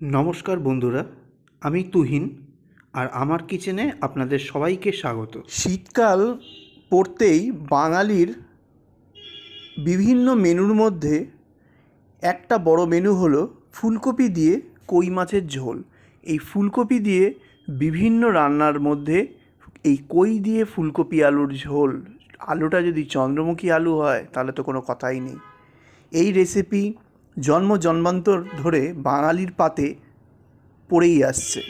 নমস্কার বন্ধুরা, আমি তুহিন আর আমার কিচেনে আপনাদের সবাইকে স্বাগত। শীতকাল পড়তেই বাঙালির বিভিন্ন মেনুর মধ্যে একটা বড় মেনু হলো ফুলকপি দিয়ে কই মাছের ঝোল। এই ফুলকপি দিয়ে বিভিন্ন রান্নার মধ্যে এই কই দিয়ে ফুলকপি আলুর ঝোল, আলুটা যদি চন্দ্রমুখী আলু হয় তাহলে তো কোনো কথাই নেই। এই রেসিপি জন্ম জন্মান্তর ধরে বাঙালির পাতে পড়েই আসছে।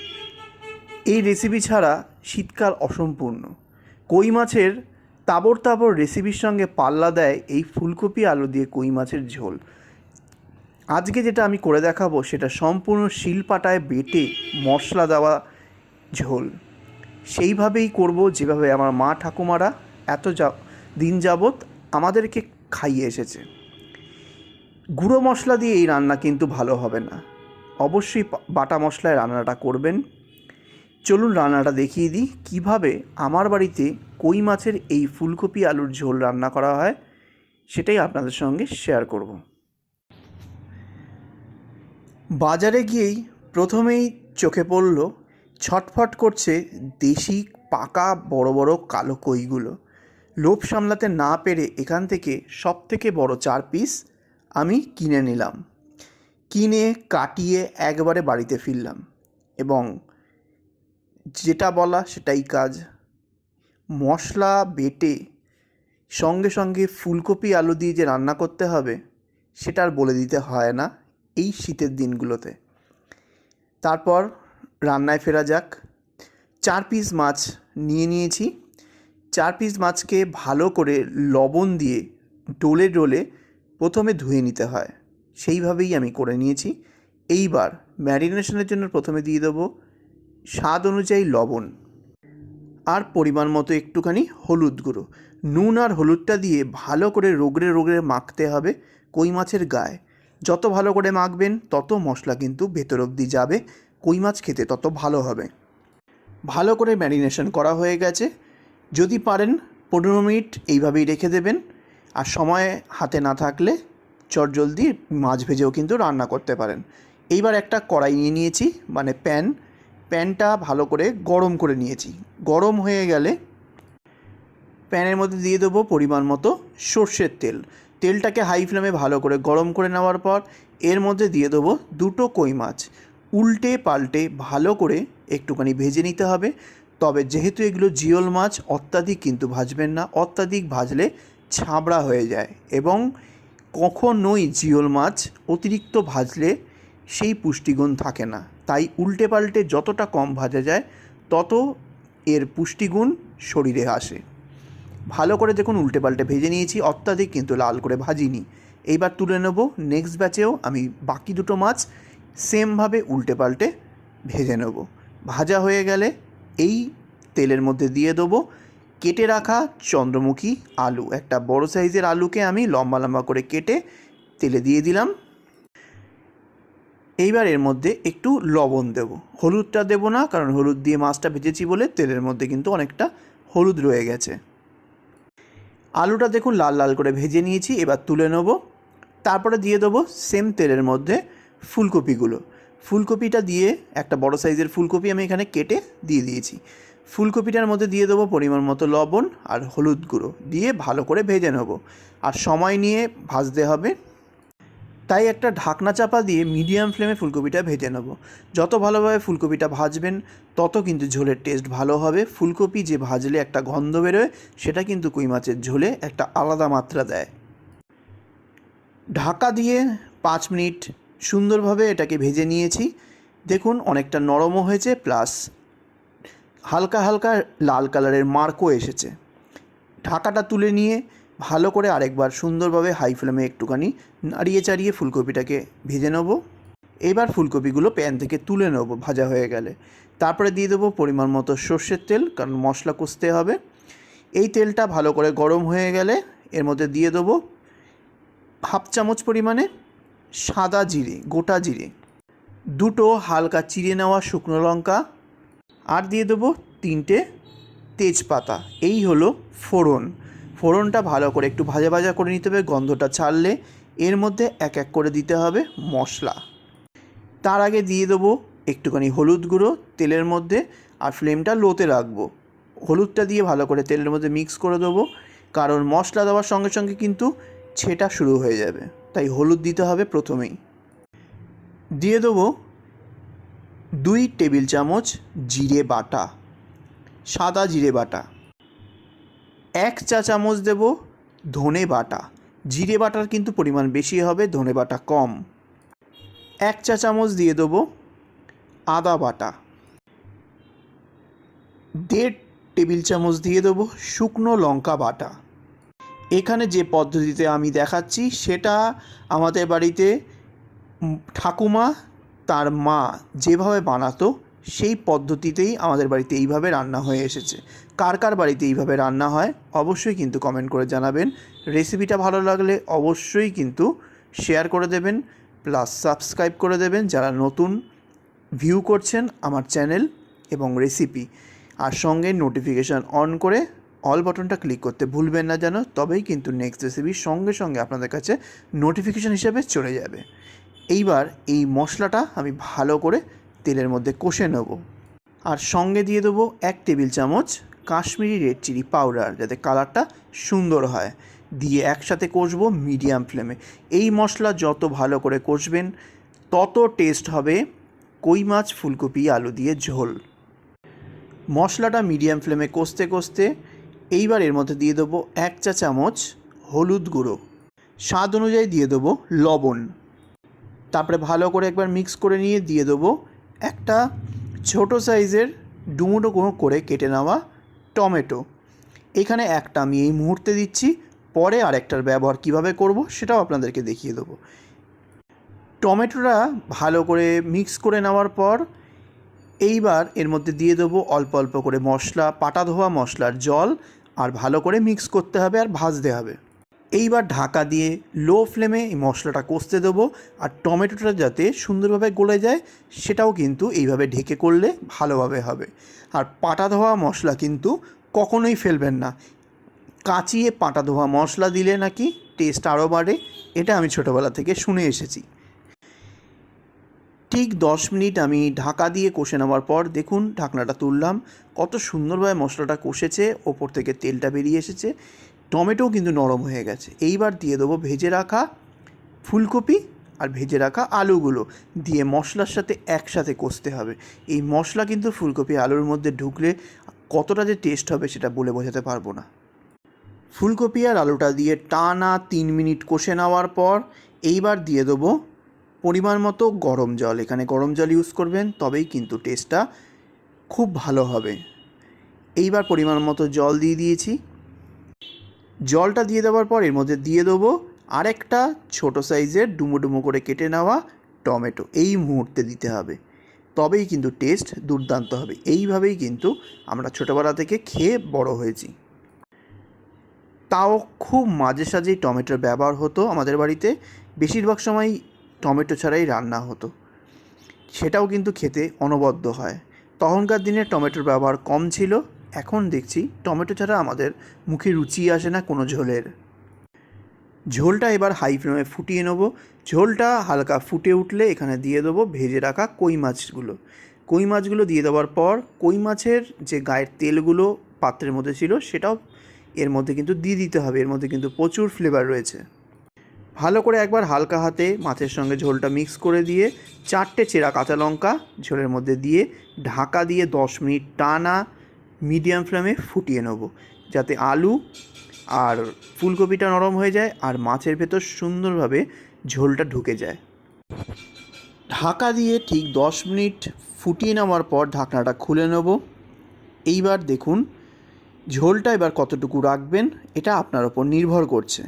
এই রেসিপি ছাড়া শীতকাল অসম্পূর্ণ। কই মাছের তাবড় তাবড় রেসিপির সঙ্গে পাল্লা দেয় এই ফুলকপি আলু দিয়ে কই মাছের ঝোল। আজকে যেটা আমি করে দেখাবো সেটা সম্পূর্ণ শিলপাটায় বেটে মশলা দেওয়া ঝোল। সেইভাবেই করব যেভাবে আমার মা ঠাকুমারা এত যা দিন যাবৎ আমাদেরকে খাইয়ে এসেছে। গুঁড়ো মশলা দিয়ে এই রান্না কিন্তু ভালো হবে না। অবশ্যই বাটা মশলায় রান্নাটা করবেন। চলুন রান্নাটা দেখিয়ে দিই। কীভাবে আমার বাড়িতে কই মাছের এই ফুলকপি আলুর ঝোল রান্না করা হয়, সেটাই আপনাদের সঙ্গে শেয়ার করব। বাজারে গিয়েই প্রথমেই চোখে পড়ল, ছটফট করছে দেশি পাকা বড় বড় কালো কইগুলো। লোভ সামলাতে না পেরে এখান থেকে সব থেকে বড় চার পিস আমি কিনে নিলাম। কিনে, কাটিয়ে একবারে বাড়িতে ফিরলাম এবং যেটা বলা সেটাই কাজ। মশলা বেটে সঙ্গে সঙ্গে ফুলকপি, আলু দিয়ে যে রান্না করতে হবে সেটা আর বলে দিতে হয় না এই শীতের দিনগুলোতে। তারপর রান্নায় ফেরা যাক। চার পিস মাছ নিয়ে নিয়েছি। চার পিস মাছকে ভালো করে লবণ দিয়ে ডোলে ডোলে প্রথমে ধুয়ে নিতে হয়। সেইভাবেই আমি করে নিয়েছি। এইবার ম্যারিনেশনের জন্য প্রথমে দিয়ে দেবো স্বাদ অনুযায়ী লবণ আর পরিমাণ মতো একটুখানি হলুদ গুঁড়ো। নুন আর হলুদটা দিয়ে ভালো করে রোগড়ে রোগড়ে মাখতে হবে কই মাছের গায়ে। যত ভালো করে মাখবেন, তত মশলা কিন্তু ভেতর অবধি যাবে। কই মাছ খেতে তত ভালো হবে। ভালো করে ম্যারিনেশন করা হয়ে গেছে। যদি পারেন, পনেরো মিনিট এইভাবেই রেখে দেবেন। আর সময় হাতে না থাকলে চটজলদি মাছ ভেজেও কিন্তু রান্না করতে পারেন। এইবার একটা কড়াই নিয়ে নিয়েছি মানে প্যান। প্যানটা ভালো করে গরম করে নিয়েছি। গরম হয়ে গেলে প্যানের মধ্যে দিয়ে দেবো পরিমাণ মতো সর্ষের তেল। তেলটাকে হাই ফ্লেমে ভালো করে গরম করে নেওয়ার পর এর মধ্যে দিয়ে দেবো দুটো কই মাছ। উল্টে পাল্টে ভালো করে একটুখানি ভেজে নিতে হবে। তবে যেহেতু এগুলো জিওল মাছ, অত্যাধিক কিন্তু ভাজবেন না। অত্যাধিক ভাজলে ছাবড়া হয়ে যায় এবং কখনোই জিওল মাছ অতিরিক্ত ভাজলে সেই পুষ্টিগুণ থাকে না। তাই উল্টে পাল্টে যতটা কম ভাজা যায়, তত এর পুষ্টিগুণ শরীরে আসে। ভালো করে দেখুন উল্টে পাল্টে ভেজে নিয়েছি, অত্যাধিক কিন্তু লাল করে ভাজিনি। এইবার তুলে নেব, নেক্সট ব্যাচেও আমি বাকি দুটো মাছ সেমভাবে উল্টে পাল্টে ভেজে নেব। ভাজা হয়ে গেলে এই তেলের মধ্যে দিয়ে দেবো কেটে রাখা চন্দ্রমুখী আলু। একটা বড় সাইজের আলুকে আমি লম্বা লম্বা করে কেটে তেলে দিয়ে দিলাম। এইবার এর মধ্যে একটু লবণ দেব। হলুদটা দেব না, কারণ হলুদ দিয়ে মাছটা ভেজেছি বলে তেলের মধ্যে কিন্তু অনেকটা হলুদ রয়ে গেছে। আলুটা দেখুন লাল লাল করে ভেজে নিয়েছি, এবার তুলে নেব। তারপরে দিয়ে দেবো সেম তেলের মধ্যে ফুলকপিগুলো। ফুলকপিটা দিয়ে একটা বড় সাইজের ফুলকপি আমি এখানে কেটে দিয়ে দিয়েছি। ফুলকপিটার মধ্যে দিয়ে দেবো পরিমাণ মতো লবণ আর হলুদ গুঁড়ো দিয়ে ভালো করে ভেজে নেব। আর সময় নিয়ে ভাজতে হবে। তাই একটা ঢাকনা চাপা দিয়ে মিডিয়াম ফ্লেমে ফুলকপিটা ভেজে নেব। যত ভালোভাবে ফুলকপিটা ভাজবেন, তত কিন্তু ঝোলের টেস্ট ভালো হবে। ফুলকপি যে ভাজলে একটা গন্ধ বেরোয়, সেটা কিন্তু কই মাছের ঝোলে একটা আলাদা মাত্রা দেয়। ঢাকা দিয়ে পাঁচ মিনিট সুন্দরভাবে এটাকে ভেজে নিয়েছি। দেখুন, অনেকটা নরমও হয়েছে, প্লাস হালকা হালকা লাল কালারের মার্কও এসেছে। ঢাকাটা তুলে নিয়ে ভালো করে আরেকবার সুন্দরভাবে হাই ফ্লেমে একটুখানি নাড়িয়ে চাড়িয়ে ফুলকপিটাকে ভেজে নেব। এবার ফুলকপিগুলো প্যান থেকে তুলে নেব, ভাজা হয়ে গেলে। তারপরে দিয়ে দেবো পরিমাণ মতো সর্ষের তেল, কারণ মশলা কষতে হবে। এই তেলটা ভালো করে গরম হয়ে গেলে এর মধ্যে দিয়ে দেবো হাফ চামচ পরিমাণে সাদা জিরে, গোটা জিরে। দুটো হালকা চিড়ে নেওয়া শুকনো লঙ্কা আর দিয়ে দেবো তিনটে তেজপাতা। এই হলো ফোড়ন। ফোড়নটা ভালো করে একটু ভাজা ভাজা করে নিতে হবে, গন্ধটা ছাড়লে। এর মধ্যে এক এক করে দিতে হবে মশলা। তার আগে দিয়ে দেবো একটুখানি হলুদ গুঁড়ো তেলের মধ্যে, আর ফ্লেমটা লোতে রাখব। হলুদটা দিয়ে ভালো করে তেলের মধ্যে মিক্স করে দেবো, কারণ মশলা দেওয়ার সঙ্গে সঙ্গে কিন্তু ছেটা শুরু হয়ে যাবে। তাই হলুদ দিতে হবে প্রথমেই। দিয়ে দেবো দুই টেবিল চামচ জিরে বাটা, সাদা জিরে বাটা, এক চা চামচ দেব ধনে বাটা। জিরে বাটার কিন্তু পরিমাণ বেশি হবে, ধনে বাটা কম। এক চা চামচ দিয়ে দেবো আদা বাটা। দেড় টেবিল চামচ দিয়ে দেবো শুকনো লঙ্কা বাটা। এখানে যে পদ্ধতিতে আমি দেখাচ্ছি, সেটা আমাদের বাড়িতে ঠাকুমা তার মা যেভাবে বানাতো, সেই পদ্ধতিতেই আমাদের বাড়িতে এইভাবে রান্না হয়ে এসেছে। কার কার বাড়িতে এইভাবে রান্না হয়, অবশ্যই কিন্তু কমেন্ট করে জানাবেন। রেসিপিটা ভালো লাগলে অবশ্যই কিন্তু শেয়ার করে দেবেন প্লাস সাবস্ক্রাইব করে দেবেন যারা নতুন ভিউ করছেন আমার চ্যানেল এবং রেসিপি আর সঙ্গে নোটিফিকেশান অন করে অল বাটনটা ক্লিক করতে ভুলবেন না যেন, তবেই কিন্তু নেক্সট রেসিপি সঙ্গে সঙ্গে আপনাদের কাছে নোটিফিকেশান হিসাবে চলে যাবে। এইবার এই মশলাটা আমি ভালো করে তেলের মধ্যে কষে নেব। আর সঙ্গে দিয়ে দেবো এক টেবিল চামচ কাশ্মীরি রেড চিলি পাউডার যাতে কালারটা সুন্দর হয়। দিয়ে একসাথে কষবো মিডিয়াম ফ্লেমে। এই মশলা যত ভালো করে কষবেন, তত টেস্ট হবে কই মাছ, ফুলকপি, আলু দিয়ে ঝোল। মশলাটা মিডিয়াম ফ্লেমে কষতে কষতে এইবার এর মধ্যে দিয়ে দেবো এক চা চামচ হলুদ গুঁড়ো। স্বাদ অনুযায়ী দিয়ে দেবো লবণ। তারপরে ভালো করে একবার মিক্স করে নিয়ে দিয়ে দেবো একটা ছোট সাইজের ডুমুডো করে কেটে নেওয়া টমেটো। এখানে একটা আমি এই মুহূর্তে দিচ্ছি, পরে আরেকটার ব্যবহার কীভাবে করব সেটাও আপনাদেরকে দেখিয়ে দেবো। টমেটোটা ভালো করে মিক্স করে নেওয়ার পর এইবার এর মধ্যে দিয়ে দেবো অল্প অল্প করে মশলা, পাটা ধোয়া মশলার জল, আর ভালো করে মিক্স করতে হবে আর ভাজতে হবে। এইবার ঢাকা দিয়ে লো ফ্লেমে এই মশলাটা কষতে দেবো আর টমেটোটা যাতে সুন্দরভাবে গলে যায়, সেটাও কিন্তু এইভাবে ঢেকে করলে ভালোভাবে হবে। আর পাটা ধোয়া মশলা কিন্তু কখনোই ফেলবেন না। কাঁচিয়ে পাটা ধোয়া মশলা দিলে নাকি টেস্ট আরও বাড়ে, এটা আমি ছোটোবেলা থেকে শুনে এসেছি। ঠিক দশ মিনিট আমি ঢাকা দিয়ে কষে নেওয়ার পর দেখুন ঢাকনাটা তুললাম, কত সুন্দরভাবে মশলাটা কষেছে, ওপর থেকে তেলটা বেরিয়ে এসেছে। টমেটোও কিন্তু নরম হয়ে গেছে। এইবার দিয়ে দেবো ভেজে রাখা ফুলকপি আর ভেজে রাখা আলুগুলো। দিয়ে মশলার সাথে একসাথে কষতে হবে। এই মশলা কিন্তু ফুলকপি আলুর মধ্যে ঢুকলে কতটা যে টেস্ট হবে সেটা বলে বোঝাতে পারব না। ফুলকপি আর আলুটা দিয়ে টানা তিন মিনিট কষে নেওয়ার পর এইবার দিয়ে দেবো পরিমাণ মতো গরম জল। এখানে গরম জল ইউজ করবেন, তবেই কিন্তু টেস্টটা খুব ভালো হবে। এইবার পরিমাণ মতো জল দিয়ে দিয়েছি। জলটা দিয়ে দেওয়ার পর এর মধ্যে দিয়ে দেবো আরেকটা ছোট সাইজের ডুমো ডুমো করে কেটে নেওয়া টমেটো। এই মুহূর্তে দিতে হবে। তবেই কিন্তু টেস্ট দুর্দান্ত হবে। এইভাবেই কিন্তু আমরা ছোটোবেলা থেকে খেয়ে বড় হয়েছি। তাও খুব মাঝে সাঝেই টমেটোর ব্যবহার হতো আমাদের বাড়িতে। বেশিরভাগ সময় টমেটো ছাড়াই রান্না হতো। সেটাও কিন্তু খেতে অনবদ্য হয়। তখনকার দিনে টমেটোর ব্যবহার কম ছিল। এখন দেখছি টমেটো ছাড়া আমাদের মুখে রুচি আসে না কোনো ঝোলের। ঝোলটা এবার হাই ফ্লেমে ফুটিয়ে নেব। ঝোলটা হালকা ফুটে উঠলে এখানে দিয়ে দেবো ভেজে রাখা কই মাছগুলো। কই মাছগুলো দিয়ে দেওয়ার পর কই মাছের যে গায়ের তেলগুলো পাত্রের মধ্যে ছিল সেটাও এর মধ্যে কিন্তু দিয়ে দিতে হবে। এর মধ্যে কিন্তু প্রচুর ফ্লেভার রয়েছে। ভালো করে একবার হালকা হাতে মাছের সঙ্গে ঝোলটা মিক্স করে দিয়ে চারটে চেরা কাঁচা লঙ্কা ঝোলের মধ্যে দিয়ে ঢাকা দিয়ে দশ মিনিট টানা মিডিয়াম ফ্লেমে ফুটিয়ে নেব, যাতে আলু আর ফুলকপিটা নরম হয়ে যায় আর মাছের ভেতর সুন্দরভাবে ঝোলটা ঢুকে যায়। ঢাকা দিয়ে ঠিক দশ মিনিট ফুটিয়ে নেওয়ার পর ঢাকনাটা খুলে নেব। এইবার দেখুন, ঝোলটা এবার কতটুকু রাখবেন এটা আপনার ওপর নির্ভর করছে।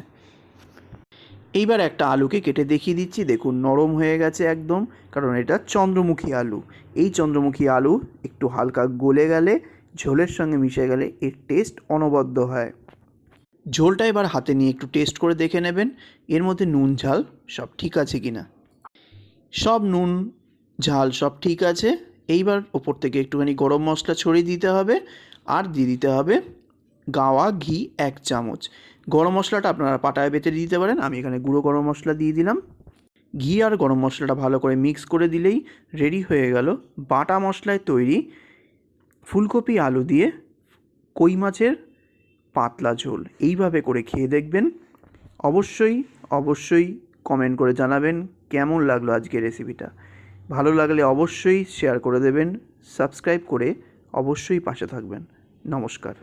এইবার একটা আলুকে কেটে দেখিয়ে দিচ্ছি, দেখুন নরম হয়ে গেছে একদম, কারণ এটা চন্দ্রমুখী আলু। এই চন্দ্রমুখী আলু একটু হালকা গলে গেলে ঝোলের সঙ্গে মিশে গেলে এর টেস্ট অনবদ্য হয়। ঝোলটা এবার হাতে নিয়ে একটু টেস্ট করে দেখে নেবেন। এর মধ্যে নুন, ঝাল সব ঠিক আছে কি না সব নুন, ঝাল সব ঠিক আছে। এইবার ওপর থেকে একটুখানি গরম মশলা ছড়িয়ে দিতে হবে। আর দিয়ে দিতে হবে গাওয়া ঘি এক চামচ। গরম মশলাটা আপনারা পাটায় বেটে দিতে পারেন। আমি এখানে গুঁড়ো গরম মশলা দিয়ে দিলাম। ঘি আর গরম মশলাটা ভালো করে মিক্স করে দিলেই রেডি হয়ে গেল। বাটা মশলায় তৈরি ফুলকপি, আলু দিয়ে কই মাছের পাতলা ঝোল। এইভাবে করে খেয়ে দেখবেন। অবশ্যই অবশ্যই কমেন্ট করে জানাবেন কেমন লাগল আজকের রেসিপিটা ভালো লাগলে অবশ্যই শেয়ার করে দেবেন সাবস্ক্রাইব করে অবশ্যই পাশে থাকবেন। নমস্কার।